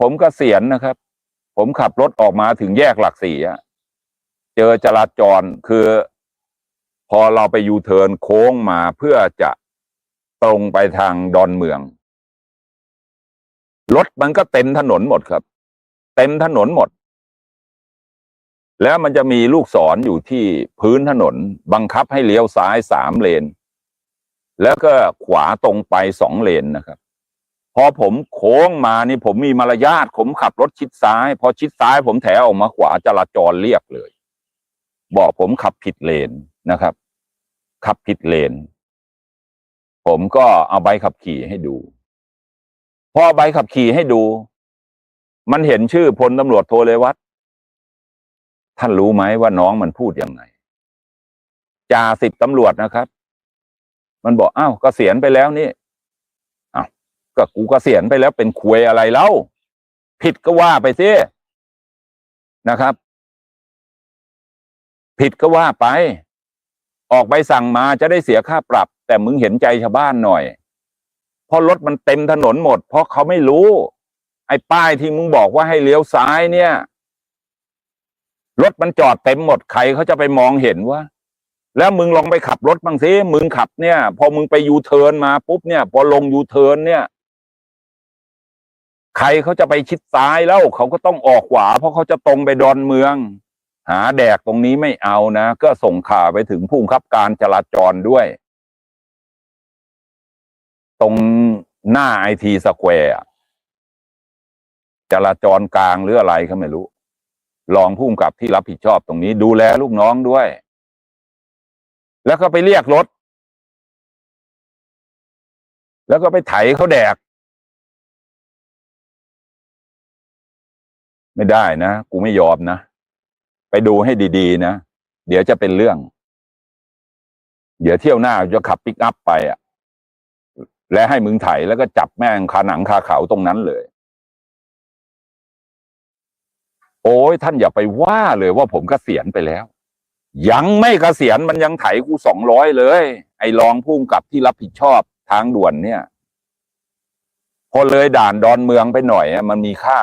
ผมกเกษียณนะครับ ผมขับรถออกมาถึงแยกหลักสี่เจอจราจรคือ พอเราไปยูเทิร์นโค้งมาเพื่อจะตรงไปทางดอนเมือง รถมันก็เต็มถนนหมดครับ เต็มถนนหมด แล้วมันจะมีลูกศรออยู่ที่พื้นถนน บังคับให้เลี้ยวซ้ายสามเลน แล้วก็ขวาตรงไปสองเลนนะครับ พอผมโค้งมานี่ผมมีมารยาทผมขับรถชิดซ้าย พอชิดซ้ายผมแถออกมาขวาจราจรเรียกเลย บอกผมขับผิดเลนนะครับ ขับผิดเลน ผมก็เอาใบขับขี่ให้ดู พอใบขับขี่ให้ดู มันเห็นชื่อพลตำรวจโทเลวัตท่านรู้ไหมว่าน้องมันพูดยังไงจ่าสิบตำรวจนะครับ มันบอกอ้าวกเกษียณไปแล้วนี่ ก็กูกเกษียณไปแล้วเป็นควยอะไรเล่าผิดก็ว่าไปสินะครับ ผิดก็ว่าไป ออกใบสั่งมาจะได้เสียค่าปรับ แต่มึงเห็นใจชาวบ้านหน่อยเพราะรถมันเต็มถนนหมด เพราะเขาไม่รู้ ไอ้ป้ายที่มึงบอกว่าให้เลี้ยวซ้ายเนี่ยรถมันจอดเต็มหมดใครเขาจะไปมองเห็นว่า แล้วมึงลองไปขับรถบ้างสิมึงขับเนี่ย พอมึงไปยูเทิร์นมาปุ๊บเนี่ย พอลงยูเทิร์นเนี่ย ใครเขาจะไปชิดซ้ายแล้วเขาก็ต้องออกขวา เพราะเขาจะตรงไปดอนเมือง หาแดกตรงนี้ไม่เอานะ ก็ส่งข่าวไปถึงผู้บังคับการจราจรด้วย ตรงหน้าไอทีสแควร์จราจรกลางหรืออะไรก็ไม่รู้รองผู้กำกับที่รับผิดชอบตรงนี้ ดูแลลูกน้องด้วย แล้วก็ไปเรียกรถ แล้วก็ไปไถเขาแดก ไม่ได้นะ กูไม่ยอมนะ ไปดูให้ดีๆนะ เดี๋ยวจะเป็นเรื่อง เดี๋ยวเที่ยวหน้าจะขับปิกอัพไปอะ และให้มึงไถแล้วก็จับแม่งคาหนังคาเขาตรงนั้นเลย โอ้ยท่านอย่าไปว่าเลยว่าผมกเกษียณไปแล้ว ยังไม่เกษียณมันยังไถกูสองร้อยเลย ไอ้รองผู้กำกับที่รับผิดชอบทางด่วนเนี่ย พอเลยด่านดอนเมืองไปหน่อยมันมีค่า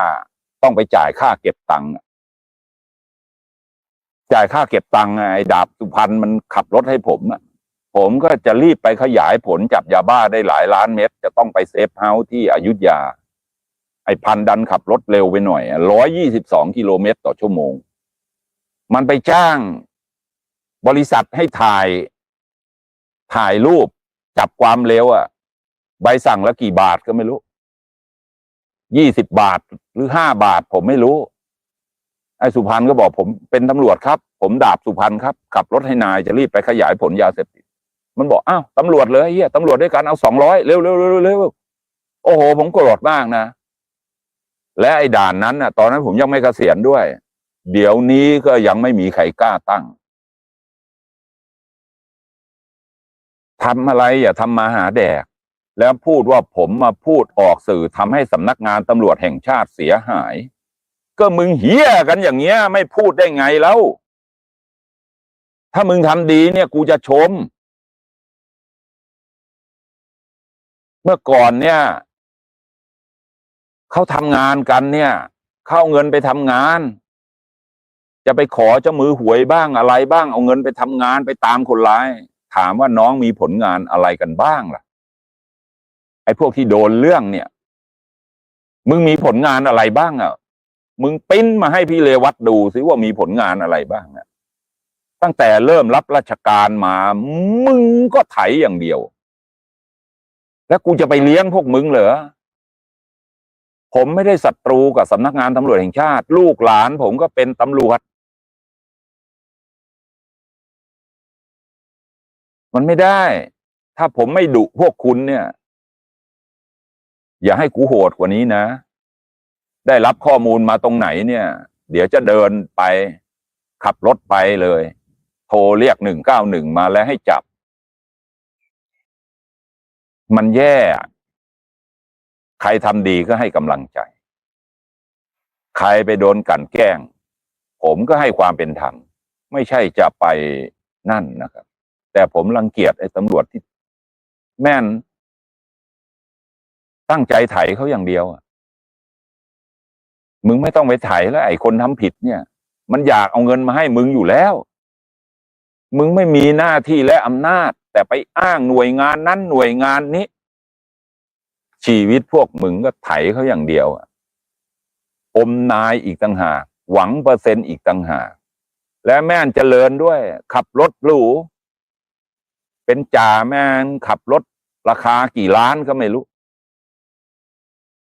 ต้องไปจ่ายค่าเก็บตังค์จ่ายค่าเก็บตังค์ไอ้ดาบสุพันธ์มันขับรถให้ผมอะผมก็จะรีบไปขยายผลจับยาบ้าได้หลายล้านเม็ดจะต้องไปเซฟเฮาส์ที่อยุธยา ไอ้พันดันขับรถเร็วไปหน่อยร้อยยี่สิบสองกิโลเมตรต่อชั่วโมง มันไปจ้างบริษัทให้ถ่าย ถ่ายรูป จับความเร็วอะใบสั่งละกี่บาทก็ไม่รู้ ยี่สิบบาทหรือห้าบาท ผมไม่รู้ ไอ้สุพันธ์ก็บอกผมเป็นตำรวจครับ ผมดาบสุพันธ์ครับ ขับรถให้นายจะรีบไปขยายผลยาเสพติด มันบอกอ้าวตำรวจเลยเฮียตำรวจด้วยกันเอาสองร้อยเร็วเร็วเร็วเร็วโอ้โห ผมโกรธมากนะ และไอ้ด่านนั้นน่ะ ตอนนั้นผมยังไม่เกษียณด้วย เดี๋ยวนี้ก็ยังไม่มีใครกล้าตั้งทำอะไรอย่าทำมาหาแดก แล้วพูดว่าผมมาพูดออกสื่อทำให้สำนักงานตำรวจแห่งชาติเสียหาย ก็มึงเฮี้ยกันอย่างเงี้ย ไม่พูดได้ไงแล้ว ถ้ามึงทำดีเนี่ยกูจะชม เมื่อก่อนเนี่ยเขาทำงานกันเนี่ย เข้าเงินไปทำงาน จะไปขอเจ้ามือหวยบ้างอะไรบ้างเอาเงินไปทำงานไปตามคนร้าย ถามว่าน้องมีผลงานอะไรกันบ้างล่ะ ไอ้พวกที่โดนเรื่องเนี่ย มึงมีผลงานอะไรบ้างอะ มึงปิ้นมาให้พี่เลวัตดูซิว่ามีผลงานอะไรบ้างอะ ตั้งแต่เริ่มรับราชการมา มึงก็ไถอย่างเดียว แล้วกูจะไปเลี้ยงพวกมึงเหรอผมไม่ได้ศัตรูกับสำนักงานตำรวจแห่งชาติ ลูกหลานผมก็เป็นตำรวจ มันไม่ได้ ถ้าผมไม่ดุพวกคุณเนี่ย อย่าให้กูโหดกว่านี้นะ ได้รับข้อมูลมาตรงไหนเนี่ย เดี๋ยวจะเดินไปขับรถไปเลย โทรเรียกหนึ่งเก้าหนึ่งมาแล้วให้จับ มันแย่ ใครทำดีก็ให้กำลังใจ ใครไปโดนกันแกล้ง ผมก็ให้ความเป็นธรรม ไม่ใช่จะไปนั่นนะครับ แต่ผมรังเกียจไอ้ตำรวจที่ แม่น ตั้งใจไถเขาอย่างเดียวมึงไม่ต้องไปไถแล้วไอ้คนทำผิดเนี่ย มันอยากเอาเงินมาให้มึงอยู่แล้ว มึงไม่มีหน้าที่และอำนาจ แต่ไปอ้างหน่วยงานนั้นหน่วยงานนี้ ชีวิตพวกมึงก็ไถเขาอย่างเดียวอะอมนายอีกต่างหากหวังเปอร์เซ็นต์อีกต่างหากและแม่นเจริญด้วย ขับรถหรู เป็นจ่าแม่นขับรถราคากี่ล้านก็ไม่รู้